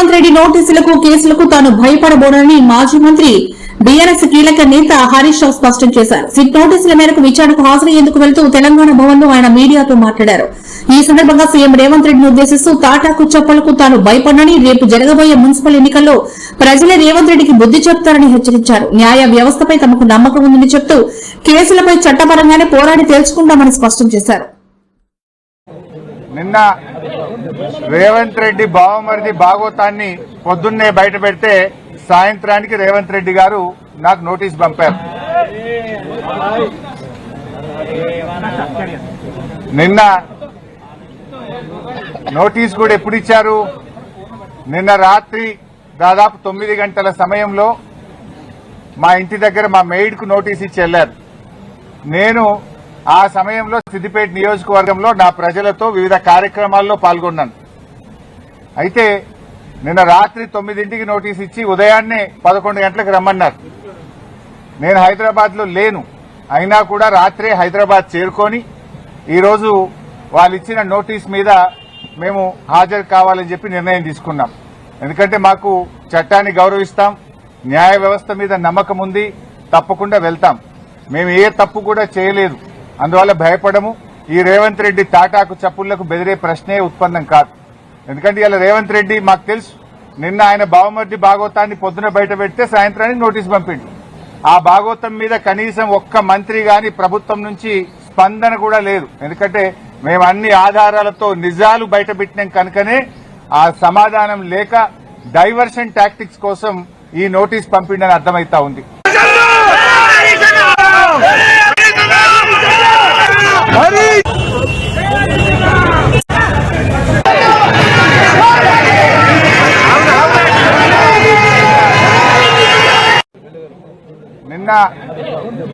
రేవంత్ రెడ్డి నోటీసులకు కేసులకు తాను భయపడబోనని మాజీ మంత్రి బీఆర్ఎస్ కీలక నేత హరీష్ రావు స్పష్టం చేశారు. సిట్ నోటీసుల మేరకు విచారణకు హాజరయ్యేందుకు వెళ్తూ తెలంగాణ భవన్లో ఆయన మీడియాతో మాట్లాడారు. ఈ సందర్భంగా సీఎం రేవంత్ రెడ్డిని ఉద్దేశిస్తూ తాటాకు చప్పలకు తాను భయపడనని రేపు జరగబోయే మున్సిపల్ ఎన్నికల్లో ప్రజలే రేవంత్ రెడ్డికి బుద్ది చెప్తారని హెచ్చరించారు. న్యాయ వ్యవస్థపై తమకు నమ్మకం ఉందని చెప్తూ కేసులపై చట్టపరంగానే పోరాడి తేల్చుకుంటామని స్పష్టం చేశారు. నిన్న రేవంత్ రెడ్డి బావమరిది భాగవతాన్ని పొద్దున్నే బయట పెడితే సాయంత్రానికి రేవంత్ రెడ్డి గారు నాకు నోటీస్ పంపారు. నిన్న నోటీస్ కూడా ఎప్పుడు ఇచ్చారు? నిన్న రాత్రి దాదాపు తొమ్మిది గంటల సమయంలో మా ఇంటి దగ్గర మా మెయిడ్కు నోటీస్ ఇచ్చి వెళ్ళారు నేను ఆ సమయంలో సిద్దిపేట నియోజకవర్గంలో నా ప్రజలతో వివిధ కార్యక్రమాల్లో పాల్గొన్నాను. అయితే నిన్న రాత్రి తొమ్మిదింటికి నోటీస్ ఇచ్చి ఉదయాన్నే పదకొండు గంటలకు రమ్మన్నారు. నేను హైదరాబాద్లో లేను. అయినా కూడా రాత్రే హైదరాబాద్ చేరుకొని ఈరోజు వాళ్ళు ఇచ్చిన నోటీస్ మీద మేము హాజరు కావాలని చెప్పి నిర్ణయం తీసుకున్నాం. ఎందుకంటే మాకు చట్టాన్ని గౌరవిస్తాం న్యాయ వ్యవస్థ మీద నమ్మకం ఉంది తప్పకుండా వెళ్తాం. మేము ఏ తప్పు కూడా చేయలేదు. అందువల్ల భయపడము. ఈ రేవంత్ రెడ్డి తాటాకు చప్పుళ్ళకు బెదిరే ప్రశ్నే ఉత్పన్నం కాదు. ఎందుకంటే ఇలా రేవంత్ రెడ్డి మాకు తెలుసు నిన్న ఆయన బావమర్ది భాగవతాన్ని పొద్దున బయట పెడితే సాయంత్రానికి నోటీస్ పంపిండు. ఆ భాగవతం మీద కనీసం ఒక్క మంత్రి గాని ప్రభుత్వం నుంచి స్పందన కూడా లేదు. ఎందుకంటే మేము అన్ని ఆధారాలతో నిజాలు బయట పెట్టినాం కనుకనే ఆ సమాధానం లేక డైవర్షన్ టాక్టిక్స్ కోసం ఈ నోటీస్ పంపిండని అర్థమైతా ఉంది. నిన్న